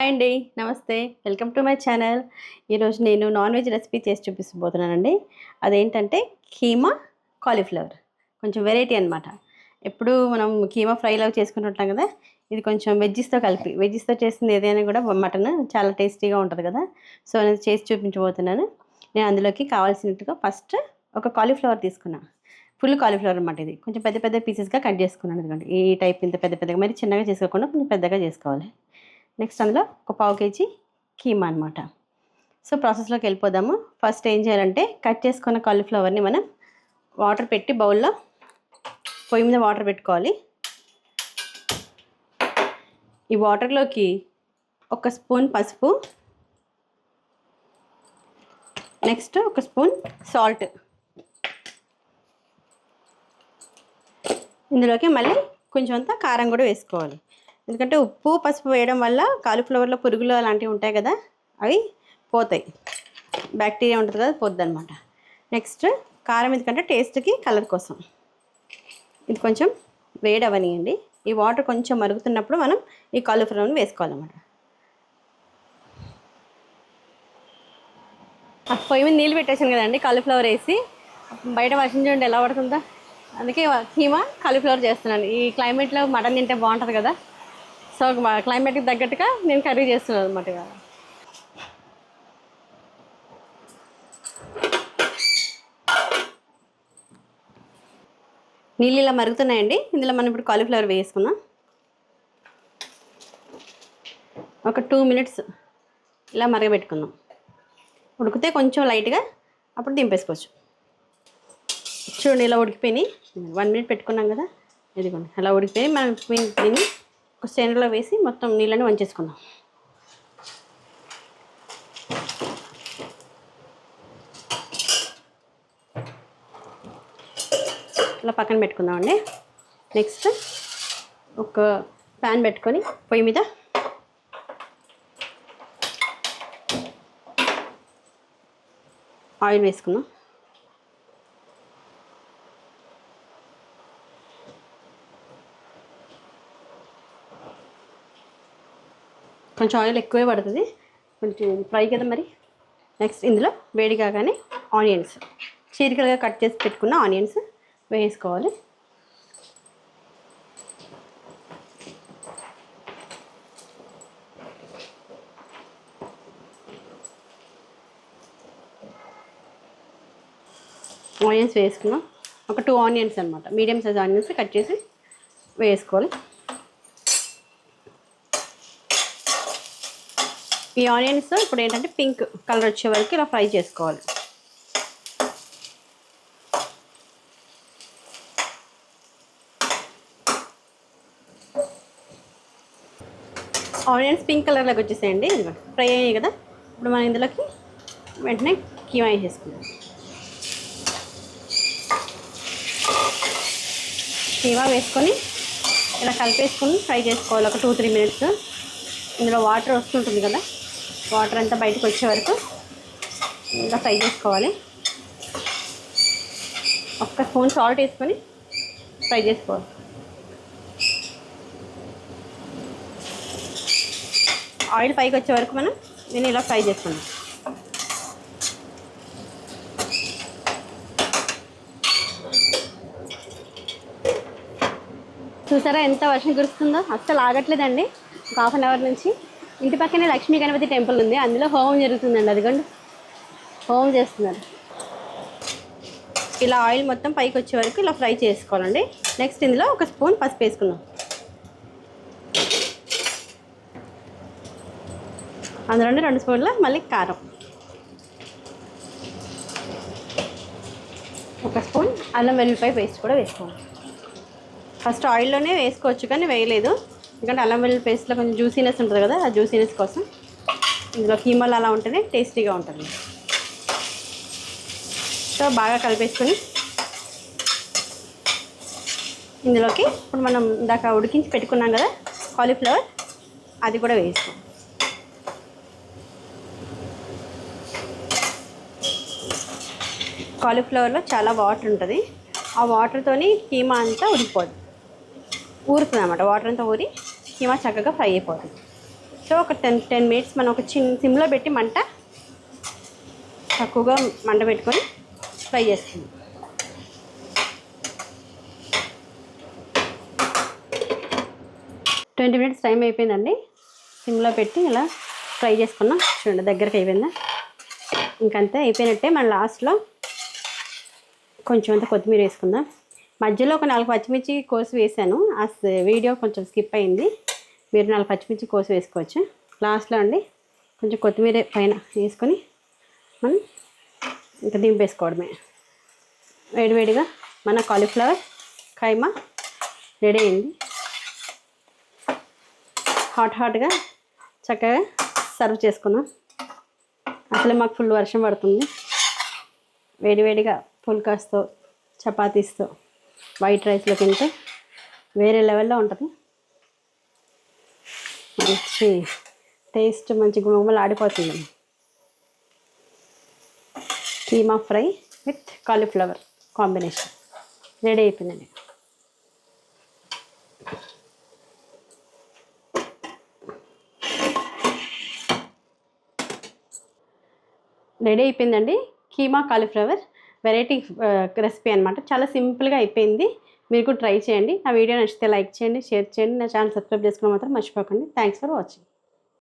Hi అండి నమస్తే. Welcome to my channel ఈరోజు నేను నాన్ వెజ్ రెసిపీ చేసి చూపిస్తబోతున్నానండి. అదేంటంటే కీమా కాలీఫ్లవర్ కొంచెం వెరైటీ అనమాట ఎప్పుడు మనం కీమా ఫ్రైలో చేసుకుంటుంటాం కదా ఇది కొంచెం వెజ్జెస్తో కలిపి వెజ్జెస్తో చేసింది ఏదైనా కూడా మటన్ చాలా టేస్టీగా ఉంటుంది కదా. సో నేను చేసి చూపించబోతున్నాను. నేను అందులోకి కావాల్సినట్టుగా ఫస్ట్ ఒక కాలీఫ్లవర్ తీసుకున్నా. ఫుల్ కాలీఫ్లవర్ అనమాట ఇది. కొంచెం పెద్ద పెద్ద పీసెస్గా కట్ చేసుకున్నాను. ఎందుకంటే ఈ టైప్ ఇంత పెద్ద పెద్దగా మరి చిన్నగా చేసుకోకుండా కొంచెం పెద్దగా చేసుకోవాలి. నెక్స్ట్ అందులో ఒక పావు కేజీ కీమా అనమాట సో ప్రాసెస్లోకి వెళ్ళిపోదాము. ఫస్ట్ ఏం చేయాలంటే కట్ చేసుకున్న కాలీఫ్లవర్ని మనం వాటర్ పెట్టి బౌల్లో పొయ్యి మీద వాటర్ పెట్టుకోవాలి. ఈ వాటర్లోకి ఒక స్పూన్ పసుపు నెక్స్ట్ ఒక స్పూన్ సాల్ట్ ఇందులోకి మళ్ళీ కొంచెం అంతా కారం కూడా వేసుకోవాలి. ఎందుకంటే ఉప్పు పసుపు వేయడం వల్ల కాలీఫ్లవర్లో పురుగులు అలాంటివి ఉంటాయి కదా అవి పోతాయి. బ్యాక్టీరియా ఉంటుంది కదా పోద్ది అనమాట నెక్స్ట్ కారం ఎందుకంటే టేస్ట్కి కలర్ కోసం. ఇది కొంచెం వేడి అవనియండి ఈ వాటర్ కొంచెం మరుగుతున్నప్పుడు మనం ఈ కాలీఫ్లవర్ని వేసుకోవాలన్నమాట. పొయ్యి మీద నీళ్ళు పెట్టేసాను కదండి కాలీఫ్లవర్ వేసి. బయట వర్షం చూడండి ఎలా పడుతుందా. అందుకే కీమా కాలీఫ్లవర్ చేస్తున్నాను. ఈ క్లైమేట్లో మటన్ తింటే బాగుంటుంది కదా. సో క్లైమేట్కి తగ్గట్టుగా నేను కర్రీ చేస్తున్నాను అనమాట ఇవాళ. నీళ్ళు ఇలా మరుగుతున్నాయండి. ఇందులో మనం ఇప్పుడు కాలీఫ్లవర్ వేసుకుందాం. ఒక టూ మినిట్స్ ఇలా మరగబెట్టుకుందాం. ఉడికితే కొంచెం లైట్గా అప్పుడు దింపేసుకోవచ్చు. చూడండి ఇలా ఉడికిపోయినాయి. వన్ మినిట్ పెట్టుకున్నాం కదా. ఇదిగోండి అలా ఉడికిపోయి మనం దీన్ని ఒక స్టెండర్లో వేసి మొత్తం నీళ్ళని వంచేసుకుందాం. ఇలా పక్కన పెట్టుకుందామండి. నెక్స్ట్ ఒక ప్యాన్ పెట్టుకొని పొయ్యి మీద ఆయిల్ వేసుకుందాం. కొంచెం ఆయిల్ ఎక్కువే పడుతుంది. కొంచెం ఫ్రై కదా మరి. నెక్స్ట్ ఇందులో వేడి కాగానే ఆనియన్స్. చీరికలుగా కట్ చేసి పెట్టుకున్న ఆనియన్స్ వేసుకోవాలి. ఆనియన్స్ వేసుకున్నాం. ఒక టూ ఆనియన్స్ అనమాట మీడియం సైజ్ ఆనియన్స్ కట్ చేసి వేసుకోవాలి. ఈ ఆనియన్స్ ఇప్పుడు ఏంటంటే పింక్ కలర్ వచ్చే వరకు ఇలా ఫ్రై చేసుకోవాలి. ఆనియన్స్ పింక్ కలర్లోకి వచ్చేసేయండి. ఫ్రై అయ్యాయి కదా. ఇప్పుడు మనం ఇందులోకి వెంటనే కీమా వేసేసుకుందాం. కీమా వేసుకొని ఇలా కలిపేసుకొని ఫ్రై చేసుకోవాలి. ఒక టూ త్రీ మినిట్స్. ఇందులో వాటర్ వస్తుంటుంది కదా. వాటర్ అంతా బయటకు వచ్చే వరకు ఇంకా ఫ్రై చేసుకోవాలి. ఒక్క స్పూన్ సాల్ట్ వేసుకొని ఫ్రై చేసుకోవాలి. ఆయిల్ పైకి వచ్చే వరకు మనం నేను ఇలా ఫ్రై చేసుకున్నాను చూసారా ఎంత వర్షం కురుస్తుందో? అస్సలు ఆగట్లేదండి. ఒక హాఫ్ అన్ అవర్ నుంచి ఇంటి పక్కనే లక్ష్మీ గణపతి టెంపుల్ ఉంది. అందులో హోమం జరుగుతుందండి. అదిగోండి. హోమం చేస్తున్నారు. ఇలా ఆయిల్ మొత్తం పైకి వచ్చే వరకు ఇలా ఫ్రై చేసుకోవాలండి. నెక్స్ట్ ఇందులో ఒక స్పూన్ పసుపు వేసుకుందాం. అందులోనే రెండు స్పూన్ల మళ్ళీ కారం. ఒక స్పూన్ అల్లం వెల్లుల్లిపాయ పేస్ట్ కూడా వేసుకోవాలి. ఫస్ట్ ఆయిల్లోనే వేసుకోవచ్చు కానీ వేయలేదు. ఎందుకంటే అల్లం వెల్లుల్లి పేస్ట్లో కొంచెం జ్యూసీనెస్ ఉంటుంది కదా ఆ జ్యూసీనెస్ కోసం. ఇందులో కీమాలు అలా ఉంటేనే టేస్టీగా ఉంటుంది. సో బాగా కలిపేసుకొని ఇందులోకి ఇప్పుడు మనం ఇందాక ఉడికించి పెట్టుకున్నాం కదా కాలీఫ్లవర్ అది కూడా వేస్తాం కాలీఫ్లవర్లో చాలా వాటర్ ఉంటుంది. ఆ వాటర్తోని కీమా అంతా ఉడికిపోదు. ఊరుతుంది అనమాట వాటర్ అంతా ఊరి కీమా చక్కగా ఫ్రై అయిపోతుంది. సో ఒక టెన్ టెన్ మినిట్స్ మనం ఒక చిన్న సిమ్లో పెట్టి మంట తక్కువగా మంట పెట్టుకొని ఫ్రై చేస్తుంది. ట్వంటీ మినిట్స్ టైం అయిపోయిందండి. సిమ్లో పెట్టి ఇలా ఫ్రై చేసుకున్నాం చూడండి దగ్గరికి అయిపోయిందా? ఇంకంతే అయిపోయినట్టే మన లాస్ట్లో కొంచెం అంత కొత్తిమీర వేసుకుందాం. మధ్యలో ఒక నాలుగు పచ్చిమిర్చి కోసి వేసాను. ఆ వీడియో కొంచెం స్కిప్ అయింది. మీరు నాలుగు పచ్చిమిర్చి కోసి వేసుకోవచ్చు. లాస్ట్లో అండి కొంచెం కొత్తిమీర పైన వేసుకొని మనం ఇంకా దింపేసుకోవడమే. వేడివేడిగా మన కాలీఫ్లవర్ కైమా రెడీ అయింది. హాట్ హాట్గా చక్కగా సర్వ్ చేసుకున్నాం. అసలు మాకు ఫుల్ వర్షం పడుతుంది. వేడివేడిగా పుల్కాస్తో చపాతీస్తో వైట్ రైస్లో తింటే వేరే లెవెల్లో ఉంటుంది. మంచి టేస్ట్ మంచి గుమగుమలు ఆడిపోతుంది. Keema fry with cauliflower combination. Ready అయిపోయిందండి. రెడీ అయిపోయిందండి. కీమా కాలీఫ్లవర్ వెరైటీ రెసిపీ అనమాట చాలా సింపుల్గా అయిపోయింది. మీరు కూడా ట్రై చేయండి. నా వీడియో నచ్చితే లైక్ చేయండి షేర్ చేయండి. నా ఛానల్ సబ్స్క్రైబ్ చేసుకోవడం మాత్రం మర్చిపోకండి. Thanks for watching.